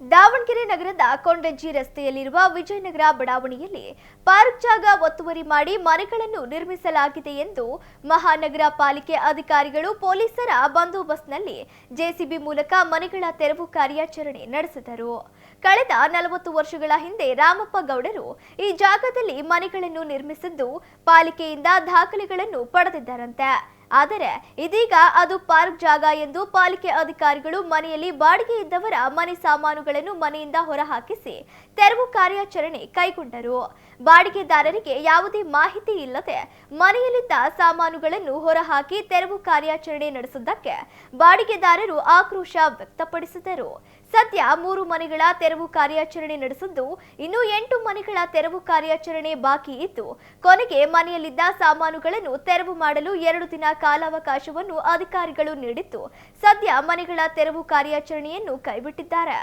ದಾವಣಗೆರೆ ನಗರದ ಕೊಂಡಜ್ಜಿ ರಸ್ತೆಯಲ್ಲಿರುವ ವಿಜಯನಗರ ಬಡಾವಣೆಯಲ್ಲಿ ಪಾರ್ಕ್ ಜಾಗ ಒತ್ತುವರಿ ಮಾಡಿ ಮನೆಗಳನ್ನು ನಿರ್ಮಿಸಲಾಗಿದೆ ಎಂದು ಮಹಾನಗರ ಪಾಲಿಕೆ ಅಧಿಕಾರಿಗಳು ಪೊಲೀಸರ ಬಂದೋಬಸ್ತ್ನಲ್ಲಿ ಜೆಸಿಬಿ ಮೂಲಕ ಮನೆಗಳ ತೆರವು ಕಾರ್ಯಾಚರಣೆ ನಡೆಸಿದರು. ಕಳೆದ ನಲವತ್ತು ವರ್ಷಗಳ ಹಿಂದೆ ರಾಮಪ್ಪ ಗೌಡರು ಈ ಜಾಗದಲ್ಲಿ ಮನೆಗಳನ್ನು ನಿರ್ಮಿಸಿದ್ದು ಪಾಲಿಕೆಯಿಂದ ದಾಖಲೆಗಳನ್ನು ಪಡೆದಿದ್ದಾರಂತೆ. ಆದರೆ ಇದೀಗ ಅದು ಪಾರ್ಕ್ ಜಾಗ ಎಂದು ಪಾಲಿಕೆ ಅಧಿಕಾರಿಗಳು ಮನೆಯಲ್ಲಿ ಬಾಡಿಗೆ ಇದ್ದವರ ಮನೆ ಸಾಮಾನುಗಳನ್ನು ಮನೆಯಿಂದ ಹೊರಹಾಕಿಸಿ ತೆರವು ಕಾರ್ಯಾಚರಣೆ ಕೈಗೊಂಡರು. ಬಾಡಿಗೆದಾರರಿಗೆ ಯಾವುದೇ ಮಾಹಿತಿ ಇಲ್ಲದೆ ಮನೆಯಲ್ಲಿದ್ದ ಸಾಮಾನುಗಳನ್ನು ಹೊರಹಾಕಿ ತೆರವು ಕಾರ್ಯಾಚರಣೆ ನಡೆಸಿದ್ದಕ್ಕೆ ಬಾಡಿಗೆದಾರರು ಆಕ್ರೋಶ ವ್ಯಕ್ತಪಡಿಸಿದರು. ಸದ್ಯ ಮೂರು ಮನೆಗಳ ತೆರವು ಕಾರ್ಯಾಚರಣೆ ನಡೆಸಿದ್ದು, ಇನ್ನು ಎಂಟು ಮನೆಗಳ ತೆರವು ಕಾರ್ಯಾಚರಣೆ ಬಾಕಿ ಇದ್ದು, ಕೊನೆಗೆ ಮನೆಯಲ್ಲಿದ್ದ ಸಾಮಾನುಗಳನ್ನು ತೆರವು ಮಾಡಲು ಎರಡು ದಿನ ಕಾಲಾವಕಾಶವನ್ನು ಅಧಿಕಾರಿಗಳು ನೀಡಿದ್ದು, ಸದ್ಯ ಮನೆಗಳ ತೆರವು ಕಾರ್ಯಾಚರಣೆಯನ್ನು ಕೈಬಿಟ್ಟಿದ್ದಾರೆ.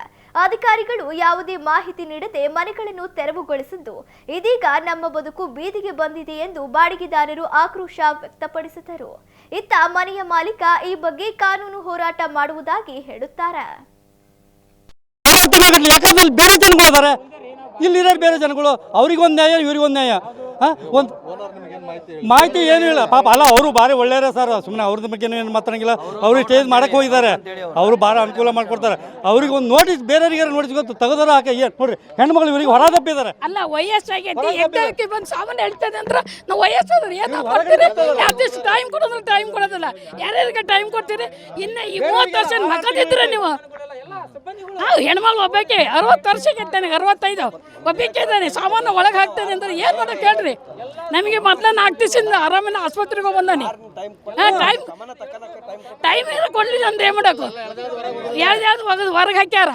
ಅಧಿಕಾರಿಗಳು ಯಾವುದೇ ಮಾಹಿತಿ ನೀಡದೆ ಮನೆಗಳನ್ನು ತೆರವುಗೊಳಿಸಿದ್ದು. ಇದೀಗ ನಮ್ಮ ಬದುಕು ಬೀದಿಗೆ ಬಂದಿದೆ ಎಂದು ಬಾಡಿಗೆದಾರರು ಆಕ್ರೋಶ ವ್ಯಕ್ತಪಡಿಸಿದರು. ಇತ್ತ ಮನೆಯ ಮಾಲೀಕ ಈ ಬಗ್ಗೆ ಕಾನೂನು ಹೋರಾಟ ಮಾಡುವುದಾಗಿ ಹೇಳುತ್ತಾರೆ. ಬೇರೆ ಜನಗಳು ಇಲ್ಲಿರೋ ಬೇರೆ ಜನಗಳು, ಅವ್ರಿಗೊಂದು ನ್ಯಾಯ, ಇವ್ರಿಗೊಂದು ನ್ಯಾಯ. ಒಂದು ಮಾಹಿತಿ ಏನು ಇಲ್ಲ. ಪಾಪ ಅಲ್ಲ ಅವರು ಭಾರಿ ಒಳ್ಳೆಯರೇ ಸರ್. ಸುಮ್ಮನೆ ಅವ್ರದ್ದು ಬಗ್ಗೆ ಏನು ಮಾತಾಡಂಗಿಲ್ಲ. ಅವರು ಚೇಂಜ್ ಮಾಡಕ್ಕೆ ಹೋಗಿದ್ದಾರೆ. ಅವರು ಭಾಳ ಅನುಕೂಲ ಮಾಡ್ಕೊಡ್ತಾರೆ. ಅವ್ರಿಗೆ ಒಂದು ನೋಟಿಸ್ ಬೇರೆಯವರಿಗೆ ನೋಟಿಸ್ ಗೊತ್ತು. ತೆಗೆದಾರ ಹಾಕಿ. ಏನು ನೋಡ್ರಿ ಹೆಣ್ಮಕ್ಳು ಇವರಿಗೆ ಹೊರ ತಪ್ಪಿದ್ದಾರೆ ಅಲ್ಲ ವಯಸ್ಸಾಗಿ ಎದ್ದಕ್ಕೆ ಬಂದು ಸಾಮಾನು ಹೇಳ್ತದೆ ಅಂದ್ರೆ ನಾವು ವಯಸ್ಸಾದ್ರೆ ಏನು ಟೈಮ್ ಕೊಡೋದ್ರೆ ಟೈಮ್ ಕೊಡೋದಿಲ್ಲ ಯಾರ್ಯಾರಿಗೆ ಟೈಮ್ ಕೊಡ್ತೀರಿ? ಇನ್ನು ಈ ಮೂವತ್ತು ವರ್ಷ ಮಕ್ಕಳಿದ್ರೆ ನೀವು ನಾವು. ಹೆಣ್ಮಗಳು ಒಬ್ಬಾಕೆ ಅರವತ್ತು ವರ್ಷಕ್ಕೆ ನನಗೆ ಅರವತ್ತೈದು. ಒಬ್ಬಾಕೆ ಇದ್ದಾನೆ ಸಾಮಾನು ಒಳಗೆ ಹಾಕ್ತಾನೆ ಅಂದ್ರೆ ಏನು ಮಾಡೋಕೆ ಕೇಳ್ರಿ. ನಮಗೆ ಮೊದಲ ನಾಲ್ಕು ದಿವಸದಿಂದ ಆರಾಮಿನ ಆಸ್ಪತ್ರೆಗೆ ಬಂದಾನೆ. ಹಾಂ ಟೈಮ್ ಟೈಮ್ ಏನೋ ಕೊಡಲಿಲ್ಲ ಅಂದ್ರೆ ಏನು ಮಾಡೋಕು ಯಾವ್ದು ಯಾವ್ದು ಹೊರಗೆ ಹಾಕ್ಯಾರ?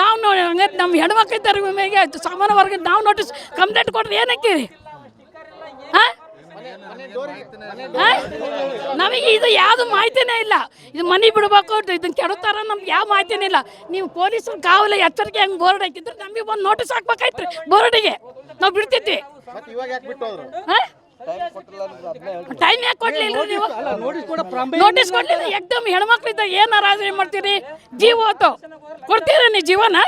ನಾವು ನೋಡಿ ಹಂಗೆ ನಮ್ಮ ಹೆಣ್ಮಕ್ಳು ಇದ್ದಾರೆ ಮೇಲೆ ಸಾಮಾನು ಹೊರಗೆ ನಾವು ನೋಟಿಸ್ ಕಂಪ್ಲೇಂಟ್ ಕೊಟ್ರೆ ಏನು ಹಾಕಿರಿ ಹಾಂ? ನಮಗೆ ಇದು ಯಾವುದು ಮಾಹಿತಿನೇ ಇಲ್ಲ. ಇದು ಮನೆ ಬಿಡ್ಬೇಕು ಇದನ್ನ ಕೆಡುತ್ತಾರ ನಮ್ಗೆ ಯಾವ ಮಾಹಿತಿನೇ ಇಲ್ಲ. ನೀವು ಪೊಲೀಸರು ಕಾವಲ ಎಚ್ಚರಿಕೆ ಹೆಂಗ್ ಬೋರ್ಡ್ ಹಾಕಿದ್ರೆ ನಮಗೆ ಒಂದು ನೋಟಿಸ್ ಹಾಕ್ಬೇಕಾಯ್ತ್ರಿ ಬೋರ್ಡಿಗೆ. ನಾವು ಬಿಡ್ತಿದ್ವಿ. ಮತ್ತೆ ಇವಾಗ ಯಾಕೆ ಬಿಟ್ಟು ಟೈಮ್ ಯಾಕೆ ಕೊಡ್ಲಿಲ್ಲ ನೀವು? ನೋಟಿಸ್ ಕೂಡ ನೋಟಿಸ್ ಕೊಡ್ಲಿಲ್ಲ. ಎಕ್ದಮ್ ಹೆಣ್ಮಕ್ಳಿದ್ದ ಏನ್ ಮಾಡ್ತೀರಿ? ಜೀವ ಹೋತು ಕೊಡ್ತೀರ ನೀವು ಜೀವನ?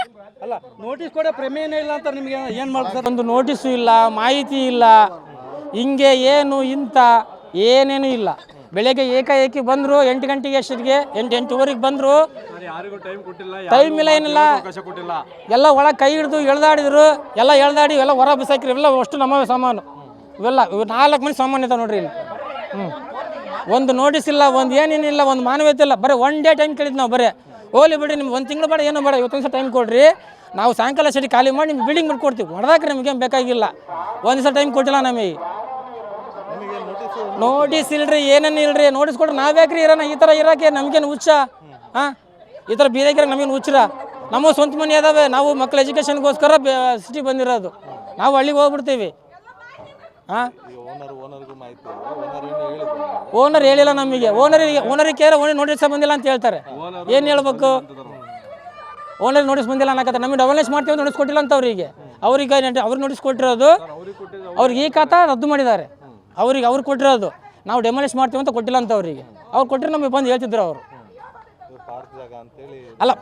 ಅಲ್ಲ ನೋಟಿಸ್ ಕೂಡ ಪ್ರಮೇಯನೇ ಇಲ್ಲ ಅಂತ ನಿಮ್ಗೆ ಏನ್ ಮಾಡ್ತಾರೆ? ಒಂದು ನೋಟಿಸು ಇಲ್ಲ ಮಾಹಿತಿ ಇಲ್ಲ. ಹಿಂಗೆ ಏನು ಇಂಥ ಏನೇನು ಇಲ್ಲ. ಬೆಳಗ್ಗೆ ಏಕಾಏಕಿ ಬಂದರು ಎಂಟು ಗಂಟೆಗೆ ಎಷ್ಟಿಗೆ ಎಂಟು ಎಂಟುವರೆಗೆ ಬಂದರು. ಟೈಮ್ ಇಲ್ಲ ಏನಿಲ್ಲ. ಎಲ್ಲ ಒಳಗೆ ಕೈ ಹಿಡಿದು ಎಳ್ದಾಡಿದ್ರು. ಎಲ್ಲ ಎಳ್ದಾಡಿ ಎಲ್ಲ ಹೊರ ಬಿಸಾಕಿರಿ ಎಲ್ಲ ಅಷ್ಟು ನಮ್ಮ ಸಾಮಾನು. ಇವೆಲ್ಲ ಇವು ನಾಲ್ಕು ಮಂದಿ ಸಾಮಾನು ಇದಾವೆ ನೋಡ್ರಿ ಇಲ್ಲಿ. ಹ್ಞೂ ಒಂದು ನೋಟಿಸ್ ಇಲ್ಲ ಒಂದು ಏನೇನಿಲ್ಲ ಒಂದು ಮಾನವೀಯತೆ ಇಲ್ಲ. ಬರೀ ಒನ್ ಡೇ ಟೈಮ್ ಕೇಳಿದ್ವಿ ನಾವು ಬರೀ. ಹೋಗ್ಲಿ ಬಿಡಿ ನಿಮ್ಗೆ ಒಂದು ತಿಂಗಳು ಬೇಡ ಏನು ಬೇಡ ಇವತ್ತೊಂದು ಸಲ ಟೈಮ್ ಕೊಡ್ರಿ. ನಾವು ಸಾಯಂಕಾಲ ಸರಿ ಖಾಲಿ ಮಾಡಿ ನಿಮ್ಗೆ ಬಿಲ್ಡಿಂಗ್ ಬಿಟ್ಕೊಡ್ತೀವಿ. ಹೊಡೆದಾಕ್ರಿ ನಮಗೇನು ಬೇಕಾಗಿಲ್ಲ. ಒಂದು ಸಲ ಟೈಮ್ ಕೊಟ್ಟಿಲ್ಲ ನಮಗೆ. ನೋಟಿಸ್ ಇಲ್ರಿ ಏನೇನು ಇಲ್ರಿ ನೋಟಿಸ್ ಕೊಟ್ರೆ ನಾವ್ಯಾಕ್ರಿ ಇರೋಣ ಈ ಥರ ಇರೋಕೆ ನಮಗೇನು ಹುಚ್ಚ? ಹಾಂ? ಈ ಥರ ಬೀದಕ್ಕೆ ನಮಗೇನು ಹುಚ್ಚರ? ನಮ್ಮ ಸ್ವಂತ ಮನೆ ಅದಾವೆ. ನಾವು ಮಕ್ಕಳ ಎಜುಕೇಷನ್ಗೋಸ್ಕರ ಸಿಟಿ ಬಂದಿರೋದು. ನಾವು ಹಳ್ಳಿಗೆ ಹೋಗ್ಬಿಡ್ತೀವಿ. ಹಾಂ? ಓನರ್ ಹೇಳಿಲ್ಲ ನಮಗೆ. ಓನರಿಗೆ ಓನರಿಗೆ ಕೇರ ಓನರ್ ನೋಟಿಸ್ ಬಂದಿಲ್ಲ ಅಂತ ಹೇಳ್ತಾರೆ. ಏನು ಹೇಳ್ಬೇಕು? ಓನರ್ ನೋಟಿಸ್ ಬಂದಿಲ್ಲ ಅನ್ನಕತ್ತೆ ನಮಗೆ ಡಬಲ್ನೆಸ್ ಮಾಡ್ತೀವಿ ನೋಟಿಸ್ ಕೊಟ್ಟಿಲ್ಲ ಅಂತ ಅವರಿಗೆ. ಅವ್ರಿಗೆ ಅವ್ರಿಗೆ ನೋಟಿಸ್ ಕೊಟ್ಟಿರೋದು. ಅವ್ರಿಗೆ ಈ ಖಾತಾ ರದ್ದು ಮಾಡಿದ್ದಾರೆ. ಅವ್ರಿಗೆ ಅವ್ರು ಕೊಟ್ಟಿರೋದು ನಾವು ಡೆಮಾಲಿಷ್ ಮಾಡ್ತೀವಿ ಅಂತ ಕೊಟ್ಟಿಲ್ಲ ಅಂತ ಅವರಿಗೆ. ಅವ್ರು ಕೊಟ್ಟರೆ ನಮಗೆ ಬಂದು ಹೇಳ್ತಿದ್ರು ಅವರು. ಅಲ್ಲ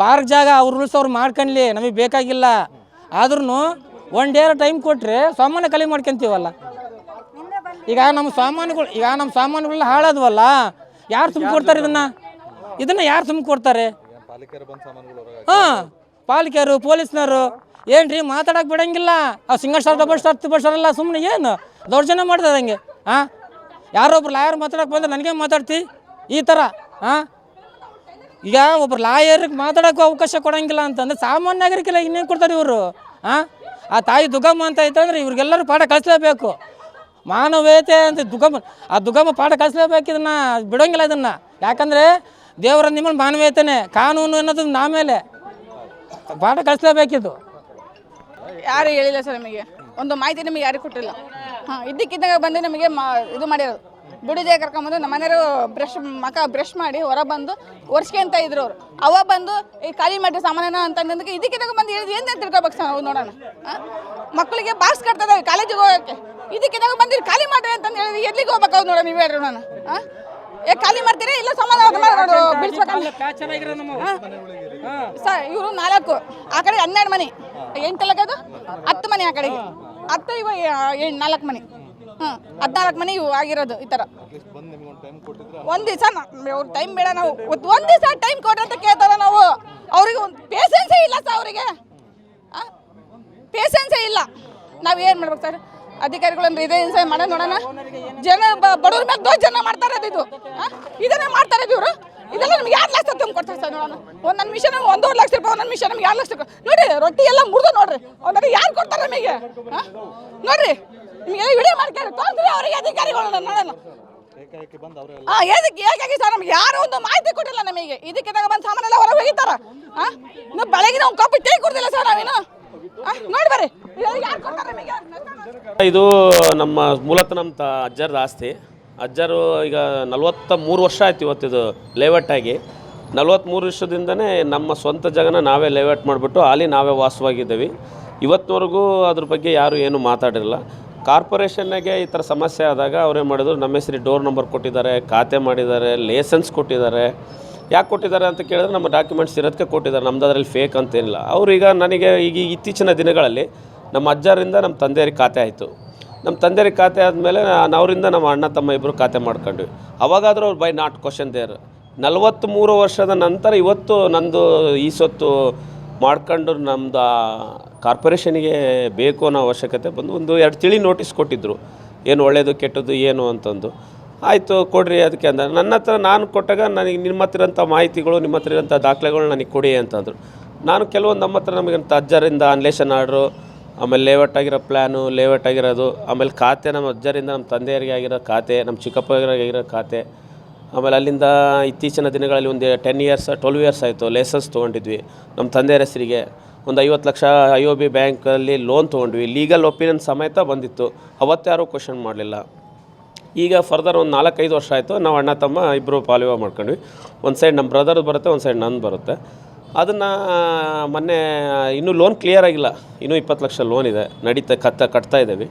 ಪಾರ್ಕ್ ಜಾಗ ಅವ್ರು ರೂಲ್ಸ್ ಅವ್ರು ಮಾಡ್ಕೊಂಡ್ಲಿ ನಮಗೆ ಬೇಕಾಗಿಲ್ಲ. ಆದ್ರೂ ಒನ್ ಡೇ ಟೈಮ್ ಕೊಟ್ಟರೆ ಸಾಮಾನ್ಯ ಕಲಿ ಮಾಡ್ಕೊಂತೀವಲ್ಲ. ಈಗ ನಮ್ಮ ಸಾಮಾನುಗಳು ಈಗ ನಮ್ಮ ಸಾಮಾನುಗಳನ್ನ ಹಾಳಾದ್ವಲ್ಲ? ಯಾರು ತುಂಬ ಕೊಡ್ತಾರೆ ಇದನ್ನ? ಇದನ್ನ ಯಾರು ತುಂಬ ಕೊಡ್ತಾರೆ? ಹಾಂ ಪಾಲಿಕೆಯರು ಪೊಲೀಸ್ನವರು ಏನ್ರಿ ಮಾತಾಡಕ್ಕೆ ಬಿಡಂಗಿಲ್ಲ? ಆ singer star double star triple star ಎಲ್ಲ ಸುಮ್ಮನೆ ಏನು? ದೌರ್ಜನ್ಯ ಮಾಡ್ತದೆ ಹಂಗೆ ಹಾಂ ಯಾರೊಬ್ರು ಲಾಯರ್ ಮಾತಾಡಕ್ಕೆ ಬಂದ್ರೆ ನನಗೆ ಮಾತಾಡ್ತಿ? ಈ ಥರ ಹಾಂ ಈಗ ಒಬ್ರು ಲಾಯರ್ಗೆ ಮಾತಾಡೋಕ್ಕೂ ಅವಕಾಶ ಕೊಡಂಗಿಲ್ಲ ಅಂತಂದ್ರೆ ಸಾಮಾನ್ಯ ನಾಗರಿಕಲ್ಲ ಇನ್ನೇನು ಕೊಡ್ತಾರೆ ಇವರು ಹಾಂ ಆ ತಾಯಿ ದುಗಮ್ಮ ಅಂತ ಐತಂದ್ರೆ ಇವ್ರಿಗೆಲ್ಲರೂ ಪಾಠ ಕಳಿಸ್ಲೇಬೇಕು ಮಾನವೀಯತೆ ಅಂತ ದುಗಮ್ಮ, ಆ ದುಗಮ್ಮ ಪಾಠ ಕಲಿಸ್ಲೇಬೇಕು ಇದನ್ನು, ಬಿಡೋಂಗಿಲ್ಲ ಇದನ್ನು. ಯಾಕಂದರೆ ದೇವರ ನಿಮ್ಮಲ್ಲಿ ಮಾನವೀಯತೆನೇ, ಕಾನೂನು ಅನ್ನೋದು ನಾಮೇಲೆ ಪಾಠ ಕಲಿಸ್ಲೇಬೇಕಿದು. ಯಾರು ಹೇಳಿಲ್ಲ ಸರ್ ನಮಗೆ. ಒಂದು ಮಾಹಿತಿ ನಮಗೆ ಯಾರಿಗೂ ಕೊಟ್ಟಿಲ್ಲ. ಹಾಂ ಇದ್ದಕ್ಕಿದ್ದಾಗ ಬಂದು ನಮಗೆ ಮಾ ಇದು ಮಾಡಿರೋದು. ಬುಡಿಜೆ ಕರ್ಕೊಂಬಂದು ನಮ್ಮ ಮನೆಯವರು ಬ್ರಷ್ ಮಕ ಬ್ರಷ್ ಮಾಡಿ ಹೊರ ಬಂದು ಒರ್ಸ್ಕೊಂತ ಇದ್ರು ಅವರು. ಅವ ಬಂದು ಈ ಖಾಲಿ ಮಾಡಿರಿ ಸಾಮಾನ ಅಂತಂದಕ್ಕೆ ಇದಕ್ಕಿದ್ದಾಗ ಬಂದು ಹೇಳಿದ್ರು ಏನು ತಿಳ್ಕೊಬೇಕು ಸರ್ ನಾವು ನೋಡೋಣ. ಮಕ್ಕಳಿಗೆ ಬಾಕ್ಸ್ ಕಟ್ತದೆ ಕಾಲೇಜಿಗೆ ಹೋಗೋಕ್ಕೆ. ಇದಕ್ಕಿದ್ದಾಗ ಬಂದಿರಿ ಖಾಲಿ ಮಾಡ್ರಿ ಅಂತಂದು ಹೇಳಿದ್ರೆ ಎಲ್ಲಿಗೆ ಹೋಗ್ಬೇಕು ಅವ್ರು ನೋಡೋಣ ನೀವು ಹೇಳ್ರಿ ನಾನು ಏ ಖಾಲಿ ಮಾಡ್ತೀರಿ ಇಲ್ಲ ಸಾಮಾನು ಬಿಡಿಸ್ಬೇಕು ಸರ್ ಇವರು ನಾಲ್ಕು ಆ ಕಡೆ ಹನ್ನೆರಡು ಮನೆ. ಎಂಟಲ್ಲ ಅದು? ಹತ್ತು ಮನೆ ಆ ಕಡೆಗೆ ಹತ್ತು ಇವ ನಾಲ್ಕು ಮನೆ. ಹ್ಞೂ ಹದಿನಾಲ್ಕು ಮನೆ ಇವು ಆಗಿರೋದು ಈ ಥರ ಒಂದ್ ದಿವಸ ಅವ್ರ ಟೈಮ್ ಬೇಡ ನಾವು. ಒಂದು ದಿವಸ ಟೈಮ್ ಕೊಡ್ರಿ ಅಂತ ಕೇಳ್ತಾರ ನಾವು. ಅವ್ರಿಗೆ ಒಂದು ಪೇಷನ್ಸೇ ಇಲ್ಲ ಸರ್ ಅವರಿಗೆ. ಪೇಷನ್ಸೇ ಇಲ್ಲ. ನಾವು ಏನು ಮಾಡ್ಬೇಕು ಸರ್? ಅಧಿಕಾರಿಗಳನ್ನ ಇದೇ ಮಾಡೋಣ ಮಾಡ ನೋಡೋಣ. ಜನ ಬಡವ್ರ ಮೇಲೆ ದೋಷ ಜನ ಮಾಡ್ತಾರೆ ಇದು? ಇದನ್ನೇ ಮಾಡ್ತಾರೆ ಇವರು. ಇದೆಲ್ಲ ನಮ್ಗೆ ಯಾರು ಲಕ್ಷ ತಂದು ಕೊಡ್ತಾರೆ ಸರ್ ನೋಡೋಣ? ಒಂದು ನನ್ನ ಮಿಷನ್ ಒಂದೂವರೆ ಲಕ್ಷ ರೂಪಾಯಿ ಒಂದೊಂದು ಮಿಷನ್ ನಮ್ಗೆ ಎರಡು ಲಕ್ಷ ರೂಪಾಯಿ. ನೋಡಿ ರೊಟ್ಟಿ ಎಲ್ಲ ಮುರಿದು ನೋಡ್ರಿ. ಅವ್ರಿಗೆ ಯಾರು ಕೊಡ್ತಾರೆ ನಮಗೆ? ನೋಡ್ರಿ ನಿಮಗೆ ವಿಡಿಯೋ ಮಾಡ್ಕೊಂಡು ತೋರಿಸ್ರಿ ಅವರಿಗೆ ಅಧಿಕಾರಿಗಳು ನೋಡೋಣ ಹಾ ಏದಕ್ಕೆ ಹೇಗಾಗಿ ಸರ್ ನಮ್ಗೆ ಯಾರು ಒಂದು ಮಾಹಿತಿ ಕೊಟ್ಟಿಲ್ಲ ನಮಗೆ. ಇದಕ್ಕೆ ಬಂದು ಸಾಮಾನೆಲ್ಲ ಹೊರಗೆ ಹೋಗಿತ್ತಾರ ಹಾ? ಇನ್ನು ಬೆಳಗ್ಗೆ ನಾವು ಕಾಪಿ ಟೀ ಕೊಡ್ತಿಲ್ಲ ಸರ್ ನಾವೇನು ನೋಡಿ ಬರ್ರಿ. ಇದೆಲ್ಲ ಯಾರು ಕೊಡ್ತಾರೆ ನಮಗೆ? ಇದು ನಮ್ಮ ಮೂಲತಃ ನಮ್ಮ ಅಜ್ಜರದ ಆಸ್ತಿ. ಅಜ್ಜರು ಈಗ ನಲವತ್ತ ಮೂರು ವರ್ಷ ಆಯ್ತು ಇವತ್ತಿದು ಲೇಔಟಾಗಿ ನಲವತ್ತ್ಮೂರು ವರ್ಷದಿಂದನೇ ನಮ್ಮ ಸ್ವಂತ ಜಾಗನ ನಾವೇ ಲೇಔಟ್ ಮಾಡಿಬಿಟ್ಟು ಅಲ್ಲಿ ನಾವೇ ವಾಸವಾಗಿದ್ದೀವಿ. ಇವತ್ತಿನವರೆಗೂ ಅದ್ರ ಬಗ್ಗೆ ಯಾರು ಏನು ಮಾತಾಡಿರಲ್ಲ. ಕಾರ್ಪೊರೇಷನ್ನಾಗೆ ಈ ಥರ ಸಮಸ್ಯೆ ಆದಾಗ ಅವ್ರೇನು ಮಾಡಿದ್ರು, ನಮ್ಮ ಹೆಸರು ಡೋರ್ ನಂಬರ್ ಕೊಟ್ಟಿದ್ದಾರೆ, ಖಾತೆ ಮಾಡಿದ್ದಾರೆ, ಲೇಸನ್ಸ್ ಕೊಟ್ಟಿದ್ದಾರೆ. ಯಾಕೆ ಕೊಟ್ಟಿದ್ದಾರೆ ಅಂತ ಕೇಳಿದ್ರೆ ನಮ್ಮ ಡಾಕ್ಯುಮೆಂಟ್ಸ್ ಇರೋದಕ್ಕೆ ಕೊಟ್ಟಿದ್ದಾರೆ. ನಮ್ದು ಅದರಲ್ಲಿ ಫೇಕ್ ಅಂತೇನಿಲ್ಲ ಅವ್ರೀಗ ನನಗೆ ಈಗ ಇತ್ತೀಚಿನ ದಿನಗಳಲ್ಲಿ ನಮ್ಮ ಅಜ್ಜರಿಂದ ನಮ್ಮ ತಂದೆಯರಿಗೆ ಖಾತೆ ಆಯಿತು. ನಮ್ಮ ತಂದೆಯರಿಗೆ ಖಾತೆ ಆದಮೇಲೆ ಅವರಿಂದ ನಮ್ಮ ಅಣ್ಣ ತಮ್ಮ ಇಬ್ಬರು ಖಾತೆ ಮಾಡ್ಕೊಂಡ್ವಿ. ಅವಾಗಾದರೂ ಅವ್ರು ಬೈ ನಾಟ್ ಕ್ವಶನ್ ದೇರ್ ನಲವತ್ತ್ಮೂರು ವರ್ಷದ ನಂತರ ಇವತ್ತು ನಂದು ಈ ಸೊತ್ತು ಮಾಡ್ಕೊಂಡು ನಮ್ದು ಕಾರ್ಪೊರೇಷನಿಗೆ ಬೇಕು ಅನ್ನೋ ಅವಶ್ಯಕತೆ ಬಂದು ಒಂದು ಎರಡು ತಿಳಿ ನೋಟಿಸ್ ಕೊಟ್ಟಿದ್ದರು ಏನು ಒಳ್ಳೆಯದು ಕೆಟ್ಟದ್ದು, ಏನು ಅಂತಂದು. ಆಯಿತು, ಕೊಡ್ರಿ ಅದಕ್ಕೆ ಅಂದ. ನನ್ನ ಹತ್ರ ನಾನು ಕೊಟ್ಟಾಗ ನನಗೆ ನಿಮ್ಮ ಹತ್ರ ಇರೋಂಥ ಮಾಹಿತಿಗಳು, ನಿಮ್ಮ ಹತ್ರ ಇರೋಂಥ ದಾಖಲೆಗಳು ನನಗೆ ಕೊಡಿ ಅಂತಂದರು. ನಾನು ಕೆಲವೊಂದು ನಮ್ಮ ಹತ್ರ ನಮಗಂತ ಅಜ್ಜರಿಂದ ಅನ್ಲೇಷನ್ ಆರ್ಡ್ರು ಆಮೇಲೆ ಲೇಔಟ್ ಆಗಿರೋ ಪ್ಲ್ಯಾನು ಲೇಔಟ್ ಆಗಿರೋದು, ಆಮೇಲೆ ಖಾತೆ ನಮ್ಮ ಅಜ್ಜರಿಂದ ನಮ್ಮ ತಂದೆಯರಿಗೆ ಆಗಿರೋ ಖಾತೆ, ನಮ್ಮ ಚಿಕ್ಕಪ್ಪರಿಗೆ ಆಗಿರೋ ಖಾತೆ. ಆಮೇಲೆ ಅಲ್ಲಿಂದ ಇತ್ತೀಚಿನ ದಿನಗಳಲ್ಲಿ ಒಂದು ಟೆನ್ ಇಯರ್ಸ್ ಟ್ವೆಲ್ವ್ ಇಯರ್ಸ್ ಆಯಿತು ಲೈಸೆನ್ಸ್ ತೊಗೊಂಡಿದ್ವಿ ನಮ್ಮ ತಂದೆಯರ ಹೆಸರಿಗೆ. ಒಂದು ಐವತ್ತು ಲಕ್ಷ ಐ ಒ ಬಿ ಬ್ಯಾಂಕಲ್ಲಿ ಲೋನ್ ತೊಗೊಂಡ್ವಿ. ಲೀಗಲ್ ಒಪಿನಿಯನ್ ಸಮೇತ ಬಂದಿತ್ತು. ಅವತ್ತಾರೂ ಕ್ವಶನ್ ಮಾಡಲಿಲ್ಲ. ಈಗ ಫರ್ದರ್ ಒಂದು ನಾಲ್ಕೈದು ವರ್ಷ ಆಯಿತು, ನಾವು ಅಣ್ಣ ತಮ್ಮ ಇಬ್ಬರು ಪಾಲಿವ ಮಾಡ್ಕೊಂಡ್ವಿ. ಒಂದು ಸೈಡ್ ನಮ್ಮ ಬ್ರದರ್ದು ಬರುತ್ತೆ, ಒಂದು ಸೈಡ್ ನಂದು ಬರುತ್ತೆ. ಅದನ್ನು ಮೊನ್ನೆ ಇನ್ನೂ ಲೋನ್ ಕ್ಲಿಯರ್ ಆಗಿಲ್ಲ. ಇನ್ನೂ ಇಪ್ಪತ್ತು ಲಕ್ಷ ಲೋನ್ ಇದೆ. ನಡೀತಾ, ಕತ್ತ, ಕಟ್ತಾ ಇದ್ದೀವಿ.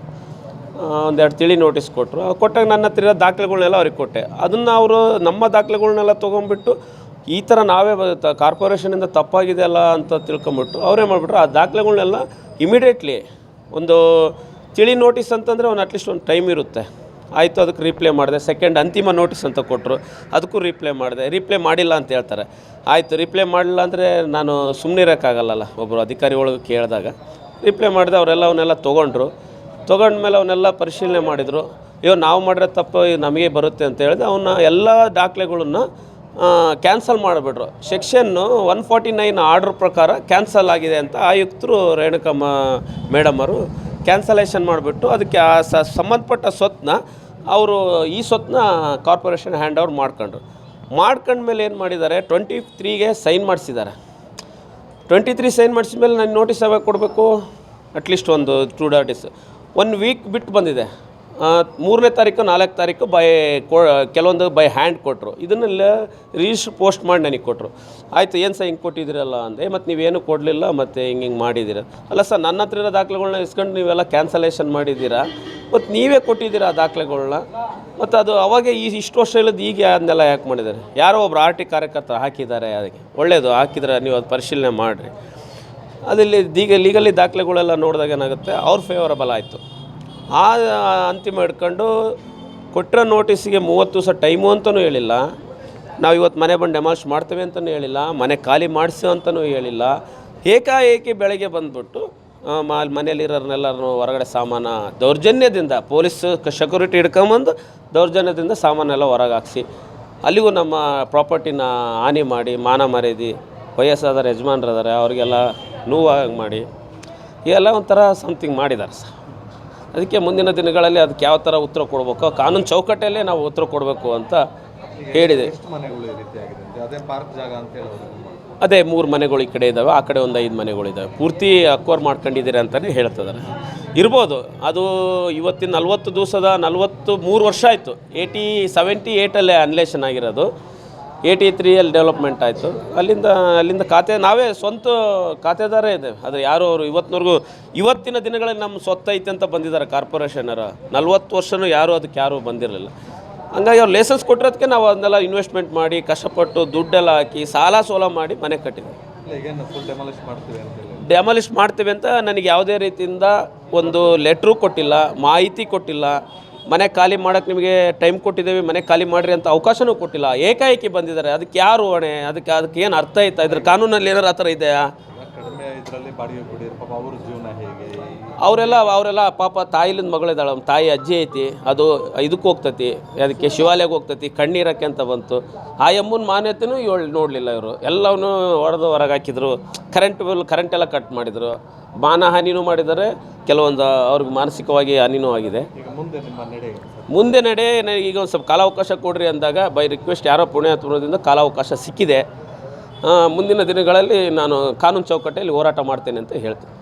ಒಂದೆರಡು ತಿಳಿ ನೋಟಿಸ್ ಕೊಟ್ಟರು ಕೊಟ್ಟಾಗ ನನ್ನ ಹತ್ತಿರ ಇರೋ ದಾಖಲೆಗಳ್ನೆಲ್ಲ ಅವ್ರಿಗೆ ಕೊಟ್ಟೆ. ಅದನ್ನು ಅವರು ನಮ್ಮ ದಾಖಲೆಗಳನ್ನೆಲ್ಲ ತೊಗೊಂಡ್ಬಿಟ್ಟು, ಈ ಥರ ನಾವೇ ಕಾರ್ಪೊರೇಷನಿಂದ ತಪ್ಪಾಗಿದೆ ಅಲ್ಲ ಅಂತ ತಿಳ್ಕೊಂಬಿಟ್ಟು, ಅವರೇ ಮಾಡಿಬಿಟ್ರು. ಆ ದಾಖಲೆಗಳನ್ನೆಲ್ಲ ಇಮಿಡಿಯೇಟ್ಲಿ ಒಂದು ತಿಳಿ ನೋಟಿಸ್ ಅಂತಂದರೆ ಒಂದು ಅಟ್ಲೀಸ್ಟ್ ಒಂದು ಟೈಮ್ ಇರುತ್ತೆ. ಆಯಿತು, ಅದಕ್ಕೆ ರೀಪ್ಲೈ ಮಾಡಿದೆ. ಸೆಕೆಂಡ್ ಅಂತಿಮ ನೋಟಿಸ್ ಅಂತ ಕೊಟ್ಟರು ಅದಕ್ಕೂ ರೀಪ್ಲೈ ಮಾಡಿದೆ. ರೀಪ್ಲೈ ಮಾಡಿಲ್ಲ ಅಂತ ಹೇಳ್ತಾರೆ. ಆಯಿತು ರೀಪ್ಲೈ ಮಾಡಿಲ್ಲ ಅಂದರೆ ನಾನು ಸುಮ್ಮನೆ ಇರೋಕ್ಕಾಗಲ್ಲಲ್ಲ? ಒಬ್ಬರು ಅಧಿಕಾರಿಗಳು ಕೇಳಿದಾಗ. ರಿಪ್ಲೈ ಮಾಡಿದೆ, ಅವರೆಲ್ಲ ಅವನ್ನೆಲ್ಲ ತೊಗೊಂಡ್ರು. ತೊಗೊಂಡ್ಮೇಲೆ ಅವನ್ನೆಲ್ಲ ಪರಿಶೀಲನೆ ಮಾಡಿದರು. ಅಯ್ಯೋ, ನಾವು ಮಾಡಿರೋ ತಪ್ಪು ನಮಗೆ ಬರುತ್ತೆ ಅಂತ ಹೇಳಿದೆ. ಅವನ್ನ ಎಲ್ಲ ದಾಖಲೆಗಳನ್ನು ಕ್ಯಾನ್ಸಲ್ ಮಾಡಿಬಿಟ್ರು. Section one forty nine order ಪ್ರಕಾರ ಕ್ಯಾನ್ಸಲ್ ಆಗಿದೆ ಅಂತ ಆಯುಕ್ತರು ರೇಣುಕಮ್ಮ ಮೇಡಮರು ಕ್ಯಾನ್ಸಲೇಷನ್ ಮಾಡಿಬಿಟ್ಟು ಅದಕ್ಕೆ ಆ ಸಂಬಂಧಪಟ್ಟ ಸ್ವತ್ತನ್ನ ಅವರು ಈ ಸ್ವತ್ತನ್ನ ಕಾರ್ಪೊರೇಷನ್ ಹ್ಯಾಂಡ್ ಓವರ್ ಮಾಡ್ಕೊಂಡ್ರು. ಮಾಡ್ಕೊಂಡ್ಮೇಲೆ ಏನು ಮಾಡಿದ್ದಾರೆ? ಟ್ವೆಂಟಿ ತ್ರೀಗೆ ಸೈನ್ ಮಾಡಿಸಿದ್ದಾರೆ. ಟ್ವೆಂಟಿ ತ್ರೀ ಸೈನ್ ಮಾಡಿಸಿದ್ಮೇಲೆ ನಾನು ನೋಟಿಸ್ ಯಾವಾಗ ಕೊಡಬೇಕು? ಅಟ್ಲೀಸ್ಟ್ ಒಂದು ಟೂ ಡೇಸ್ ಒನ್ ವೀಕ್ ಬಿಟ್ಟು ಬಂದಿದೆ. ಮೂರನೇ ತಾರೀಕು, ನಾಲ್ಕು ತಾರೀಕು ಬೈ ಕೊ, ಕೆಲವೊಂದು ಬೈ ಹ್ಯಾಂಡ್ ಕೊಟ್ಟರು ಇದನ್ನೆಲ್ಲ ರಿಜಿಸ್ಟ್ರ್ ಪೋಸ್ಟ್ ಮಾಡಿ ನನಗೆ ಕೊಟ್ಟರು ಆಯಿತು, ಏನು ಸರ್ ಹಿಂಗೆ ಕೊಟ್ಟಿದ್ದೀರಲ್ಲ ಅಂದೆ, ಮತ್ತು ನೀವೇನು ಕೊಡಲಿಲ್ಲ, ಮತ್ತು ಹಿಂಗೆ ಹಿಂಗೆ ಮಾಡಿದ್ದೀರ? ಅಲ್ಲ ಸರ್, ನನ್ನ ಹತ್ರ ಇರೋ ದಾಖಲೆಗಳನ್ನ ಇಸ್ಕೊಂಡು ನೀವೆಲ್ಲ ಕ್ಯಾನ್ಸಲೇಷನ್ ಮಾಡಿದ್ದೀರಾ? ಮತ್ತು ನೀವೇ ಕೊಟ್ಟಿದ್ದೀರಾ ಆ ದಾಖಲೆಗಳನ್ನ ಮತ್ತು ಅದು ಅವಾಗೆ ಈ ಇಷ್ಟು ವರ್ಷ ಇಲ್ಲದ ಈಗ ಅದನ್ನೆಲ್ಲ ಯಾಕೆ ಮಾಡಿದ್ದಾರೆ? ಯಾರೋ ಒಬ್ರು ಆರ್ ಟಿ ಕಾರ್ಯಕರ್ತರು ಹಾಕಿದ್ದಾರೆ ಅದಕ್ಕೆ. ಒಳ್ಳೆಯದು ಹಾಕಿದ್ರೆ ನೀವು ಅದು ಪರಿಶೀಲನೆ ಮಾಡಿರಿ. ಅದರಲ್ಲಿ ದೀಗ ಲೀಗಲಿ ದಾಖಲೆಗಳೆಲ್ಲ ನೋಡಿದಾಗ ಏನಾಗುತ್ತೆ? ಅವ್ರ ಫೇವರಬಲ್ ಆಯಿತು. ಆ ಅಂತಿಮ ಹಿಡ್ಕೊಂಡು ಕೊಟ್ಟಿರೋ ನೋಟಿಸ್ಗೆ ಮೂವತ್ತು ದಿವಸ ಟೈಮು ಅಂತಲೂ ಹೇಳಿಲ್ಲ. ನಾವು ಇವತ್ತು ಮನೆ ಬಂದು ಡೆಮಾಲಿಷ್ ಮಾಡ್ತೇವೆ ಅಂತಲೂ ಹೇಳಿಲ್ಲ, ಮನೆ ಖಾಲಿ ಮಾಡಿಸು ಅಂತಲೂ ಹೇಳಿಲ್ಲ. ಏಕಾಏಕಿ ಬೆಳಗ್ಗೆ ಬಂದ್ಬಿಟ್ಟು ಮ ಮನೇಲಿರೋರ್ನೆಲ್ಲರೂ ಹೊರಗಡೆ ಸಾಮಾನ ದೌರ್ಜನ್ಯದಿಂದ ಪೊಲೀಸ್ ಸೆಕ್ಯೂರಿಟಿ ಹಿಡ್ಕೊಂಬಂದು ದೌರ್ಜನ್ಯದಿಂದ ಸಾಮಾನೆಲ್ಲ ಹೊರಗೆ ಹಾಕ್ಸಿ ಅಲ್ಲಿಗೂ ನಮ್ಮ ಪ್ರಾಪರ್ಟಿನ ಹಾನಿ ಮಾಡಿ, ಮಾನ ಮರ್ಯಾದೆ ವಯಸ್ಸಾದ ಯಜಮಾನ್ರದಾರೆ ಅವರಿಗೆಲ್ಲ ನೋವಾಗಿ ಮಾಡಿ ಎಲ್ಲ ಒಂಥರ ಸಮಥಿಂಗ್ ಮಾಡಿದ್ದಾರೆ ಸರ್. ಅದಕ್ಕೆ ಮುಂದಿನ ದಿನಗಳಲ್ಲಿ ಅದಕ್ಕೆ ಯಾವ ಥರ ಉತ್ತರ ಕೊಡಬೇಕು? ಕಾನೂನು ಚೌಕಟ್ಟಲ್ಲೇ ನಾವು ಉತ್ತರ ಕೊಡಬೇಕು ಅಂತ ಹೇಳಿದೆ. ಅದೇ ಮೂರು ಮನೆಗಳು ಈ ಕಡೆ ಇದ್ದಾವೆ ಆ ಕಡೆ ಒಂದು ಐದು ಮನೆಗಳಿದ್ದಾವೆ ಪೂರ್ತಿ ಅಕ್ವರ್ ಮಾಡ್ಕೊಂಡಿದ್ದೀರಿ ಅಂತಲೇ ಹೇಳ್ತಿದ್ದಾರೆ ಇರ್ಬೋದು ಅದು ಇವತ್ತಿನ ನಲ್ವತ್ತು ದಿವಸದ ನಲ್ವತ್ತು ಮೂರು ವರ್ಷ ಆಯಿತು. ಏಯ್ಟಿ ಸೆವೆಂಟಿ ಏಯ್ಟಲ್ಲೇ ಅನ್ಲೇಷನ್ ಆಗಿರೋದು. ಏಯ್ಟಿ ತ್ರೀಯಲ್ಲಿ ಡೆವಲಪ್ಮೆಂಟ್ ಆಯಿತು. ಅಲ್ಲಿಂದ ಅಲ್ಲಿಂದ ಖಾತೆ ನಾವೇ ಸ್ವಂತ ಖಾತೆದಾರೇ ಇದೆ ಆದರೆ ಯಾರು ಅವರು ಇವತ್ತಿನವರೆಗೂ ಇವತ್ತಿನ ದಿನಗಳಲ್ಲಿ ನಮ್ಮ ಸ್ವತ್ತು ಐತೆ ಅಂತ ಬಂದಿದ್ದಾರೆ ಕಾರ್ಪೊರೇಷನರ ನಲ್ವತ್ತು ವರ್ಷನೂ ಯಾರೂ ಅದಕ್ಕೆ ಯಾರೂ ಬಂದಿರಲಿಲ್ಲ. ಹಂಗಾಗಿ ಅವ್ರು ಲೈಸೆನ್ಸ್ ಕೊಟ್ಟಿರೋದಕ್ಕೆ ನಾವು ಅದನ್ನೆಲ್ಲ ಇನ್ವೆಸ್ಟ್ಮೆಂಟ್ ಮಾಡಿ ಕಷ್ಟಪಟ್ಟು ದುಡ್ಡೆಲ್ಲ ಹಾಕಿ ಸಾಲ ಸೋಲ ಮಾಡಿ ಮನೆ ಕಟ್ಟಿದ್ವಿ. ಡೆಮಾಲಿಷ್ ಮಾಡ್ತೇವೆ ಅಂತ ನನಗೆ ಯಾವುದೇ ರೀತಿಯಿಂದ ಒಂದು ಲೆಟ್ರು ಕೊಟ್ಟಿಲ್ಲ ಮಾಹಿತಿ ಕೊಟ್ಟಿಲ್ಲ. ಮನೆ ಖಾಲಿ ಮಾಡೋಕ್ಕೆ ನಿಮಗೆ ಟೈಮ್ ಕೊಟ್ಟಿದ್ದೇವೆ, ಮನೆ ಖಾಲಿ ಮಾಡಿರಿ ಅಂತ ಅವಕಾಶನೂ ಕೊಟ್ಟಿಲ್ಲ. ಏಕಾಏಕಿ ಬಂದಿದ್ದಾರೆ. ಅದಕ್ಕೆ ಯಾರು ಹೊಣೆ? ಅದಕ್ಕೆ ಅದಕ್ಕೆ ಏನು ಅರ್ಥ ಆಯ್ತಾ? ಇದ್ರ ಕಾನೂನಲ್ಲಿ ಏನಾರು ಆ ಥರ ಇದೆಯಾ? ಕಡಿಮೆ ಇದರಲ್ಲಿ ಬಾಡಿಗೆ ಕೊಡಿ. ಪಾಪ ಅವ್ರ ಜೀವನ ಹೇಗೆ? ಅವರೆಲ್ಲ ಅವರೆಲ್ಲ ಪಾಪ ತಾಯಿಲಿಂದ ಮಗಳಿದ್ದಾಳೆ ಅವ್ನ ತಾಯಿ ಅಜ್ಜಿ ಐತಿ ಅದು ಇದಕ್ಕೆ ಹೋಗ್ತತಿ ಅದಕ್ಕೆ ಶಿವಾಲಯಕ್ಕೆ ಹೋಗ್ತತಿ ಕಣ್ಣೀರಕ್ಕೆ ಅಂತ ಬಂತು. ಆ ಎಮ್ಮನ ಮಾನ್ಯತೆನೂ ಏಳು ನೋಡಲಿಲ್ಲ ಇವರು. ಎಲ್ಲವನ್ನೂ ಹೊಡೆದು ಹೊರಗೆ ಹಾಕಿದ್ರು. ಕರೆಂಟ್ ಬಿಲ್ ಕರೆಂಟ್ ಎಲ್ಲ ಕಟ್ ಮಾಡಿದರು. ಮಾನಹಾನಿನೂ ಮಾಡಿದ್ದಾರೆ. ಕೆಲವೊಂದು ಅವ್ರಿಗೆ ಮಾನಸಿಕವಾಗಿ ಹಾನಿನೂ ಆಗಿದೆ. ಮುಂದೆ ನಡೆ ಮುಂದೆ ನಡೆ ನನಗೆ ಈಗ ಒಂದು ಸ್ವಲ್ಪ ಕಾಲಾವಕಾಶ ಕೊಡ್ರಿ ಅಂದಾಗ ಬೈ ರಿಕ್ವೆಸ್ಟ್ ಯಾರೋ ಪುಣ್ಯಾತ್ಮದಿಂದ ಕಾಲಾವಕಾಶ ಸಿಕ್ಕಿದೆ. ಮುಂದಿನ ದಿನಗಳಲ್ಲಿ ನಾನು ಕಾನೂನು ಚೌಕಟ್ಟೆಯಲ್ಲಿ ಹೋರಾಟ ಮಾಡ್ತೇನೆ ಅಂತ ಹೇಳ್ತೀನಿ.